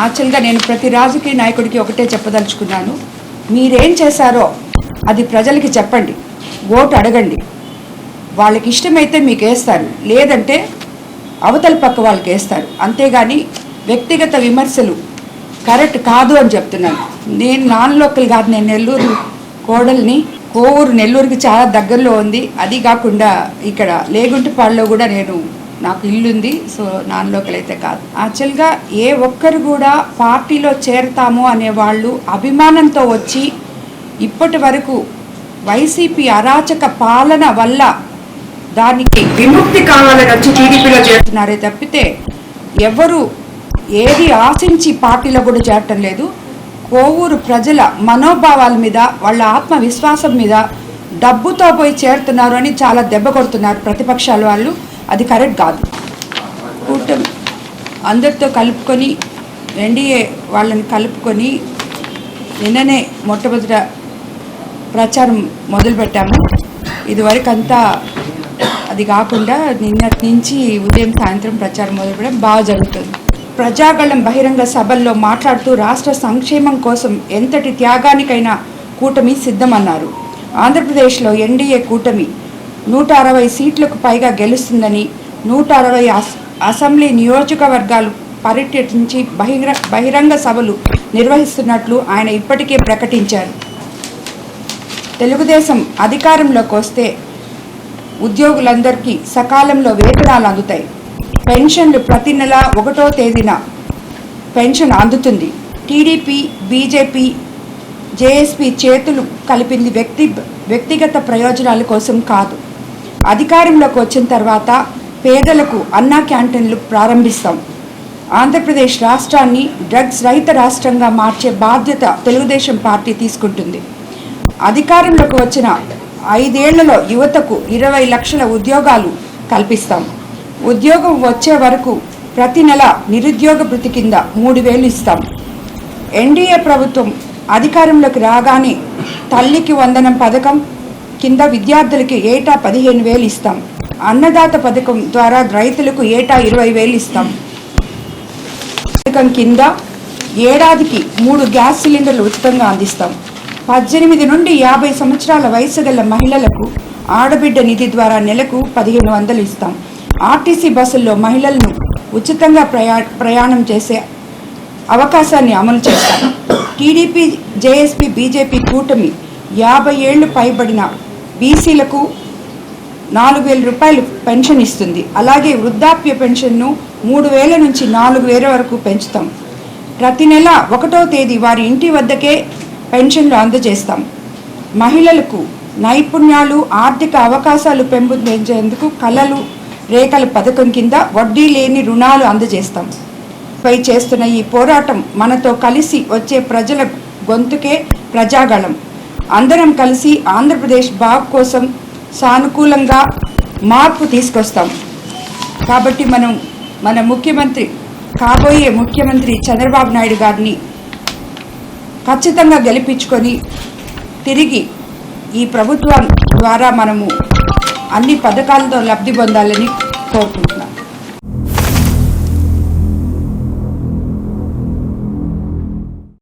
యాక్చువల్గా నేను ప్రతి రాజకీయ నాయకుడికి ఒకటే చెప్పదలుచుకున్నాను. మీరేం చేశారో అది ప్రజలకి చెప్పండి. ఓటు అడగండి. వాళ్ళకి ఇష్టమైతే మీకు వేస్తారు. లేదంటే అవతల పక్క వాళ్ళకి వేస్తారు. అంతేగాని వ్యక్తిగత విమర్శలు కరెక్ట్ కాదు అని చెప్తున్నాను. నేను నాన్ లోకల్ కాదు. నేను నెల్లూరు కోడల్ని కోవూరు నెల్లూరుకి చాలా దగ్గరలో ఉంది. అది కాకుండా ఇక్కడ లేగుంటిపాడులో కూడా నేను నాకు ఇల్లుంది సో నాన్ లోకల్ అయితే కాదు యాక్చువల్గా ఏ ఒక్కరు కూడా పార్టీలో చేరతాము అనే వాళ్ళు అభిమానంతో వచ్చి ఇప్పటి వరకు వైసీపీ అరాచక పాలన వల్ల దానికి విముక్తి కావాలని వచ్చి టీడీపీలో చేరుతున్నారే తప్పితే ఎవరు ఏది ఆశించి పార్టీలో కూడా చేరటం లేదు. కోవూరు ప్రజల మనోభావాల మీద వాళ్ళ ఆత్మవిశ్వాసం మీద డబ్బుతో పోయి చేరుతున్నారు అని చాలా దెబ్బ కొడుతున్నారు ప్రతిపక్షాల వాళ్ళు. అది కరెక్ట్ కాదు. కూటమి. అందరితో కలుపుకొని ఎన్డీఏ వాళ్ళని కలుపుకొని నిన్ననే మొట్టమొదట ప్రచారం మొదలుపెట్టాము ఇదివరకు అంతా అది కాకుండా నిన్నటి నుంచి ఉదయం సాయంత్రం ప్రచారం మొదలుపెట్టడం బాగా జరుగుతుంది. ప్రజాగళం బహిరంగ సభల్లో మాట్లాడుతూ రాష్ట్ర సంక్షేమం కోసం ఎంతటి త్యాగానికైనా కూటమి సిద్ధమన్నారు. ఆంధ్రప్రదేశ్లో ఎన్డీఏ కూటమి నూట అరవై సీట్లకు పైగా గెలుస్తుందని నూట అరవై అస్ అసెంబ్లీ నియోజకవర్గాలు పర్యటించి బహిర బహిరంగ సభలు నిర్వహిస్తున్నట్లు ఆయన ఇప్పటికే ప్రకటించారు. తెలుగుదేశం అధికారంలోకి వస్తే ఉద్యోగులందరికీ సకాలంలో వేతనాలు అందుతాయి. పెన్షన్లు ప్రతి నెల ఒకటో తేదీన పెన్షన్ అందుతుంది. టీడీపీ బీజేపీ జేఎస్పీ చేతులు కలిపింది వ్యక్తి వ్యక్తిగత ప్రయోజనాల కోసం కాదు. అధికారంలోకి వచ్చిన తర్వాత పేదలకు అన్నా క్యాంటీన్లు ప్రారంభిస్తాం. ఆంధ్రప్రదేశ్ రాష్ట్రాన్ని డ్రగ్స్ రహిత రాష్ట్రంగా మార్చే బాధ్యత తెలుగుదేశం పార్టీ తీసుకుంటుంది. అధికారంలోకి వచ్చిన ఐదేళ్ళలో యువతకు ఇరవై లక్షల ఉద్యోగాలు కల్పిస్తాం. ఉద్యోగం వచ్చే వరకు ప్రతి నెల నిరుద్యోగ భృతి కింద మూడు వేలు ఇస్తాం. ఎన్డీఏ ప్రభుత్వం అధికారంలోకి రాగానే తల్లికి వందనం పథకం కింద విద్యార్థులకి ఏటా పదిహేను వేలు ఇస్తాం. అన్నదాత పథకం ద్వారా రైతులకు ఏటా ఇరవై వేలు ఇస్తాం. పథకం కింద ఏడాదికి మూడు గ్యాస్ సిలిండర్లు ఉచితంగా అందిస్తాం. పద్దెనిమిది నుండి యాభై సంవత్సరాల వయసు గల మహిళలకు ఆడబిడ్డ నిధి ద్వారా నెలకు పదిహేను వందలు ఇస్తాం. ఆర్టీసీ బస్సుల్లో మహిళలను ఉచితంగా ప్రయా ప్రయాణం చేసే అవకాశాన్ని అమలు చేస్తాం. టీడీపీ జేఎస్పీ బీజేపీ కూటమి యాభై ఏళ్ళు పైబడిన బీసీలకు నాలుగు వేల రూపాయలు పెన్షన్ ఇస్తుంది. అలాగే వృద్ధాప్య పెన్షన్ను మూడు వేల నుంచి నాలుగు వేల వరకు పెంచుతాం. ప్రతి నెల ఒకటో తేదీ వారి ఇంటి వద్దకే పెన్షన్లు అందజేస్తాం. మహిళలకు నైపుణ్యాలు ఆర్థిక అవకాశాలు పెంపొందించేందుకు కళలు రేఖల పథకం కింద వడ్డీ లేని రుణాలు అందజేస్తాం. పై చేస్తున్న ఈ పోరాటం మనతో కలిసి వచ్చే ప్రజల గొంతుకే ప్రజాగళం. అందరం కలిసి ఆంధ్రప్రదేశ్ బాగు కోసం సానుకూలంగా మార్పు తీసుకొస్తాం. కాబట్టి మనం మన ముఖ్యమంత్రి కాబోయే ముఖ్యమంత్రి చంద్రబాబు నాయుడు గారిని ఖచ్చితంగా గెలిపించుకొని తిరిగి ఈ ప్రభుత్వం ద్వారా మనము అన్ని పథకాలతో లబ్ధి పొందాలని కోరుకుంటున్నాం.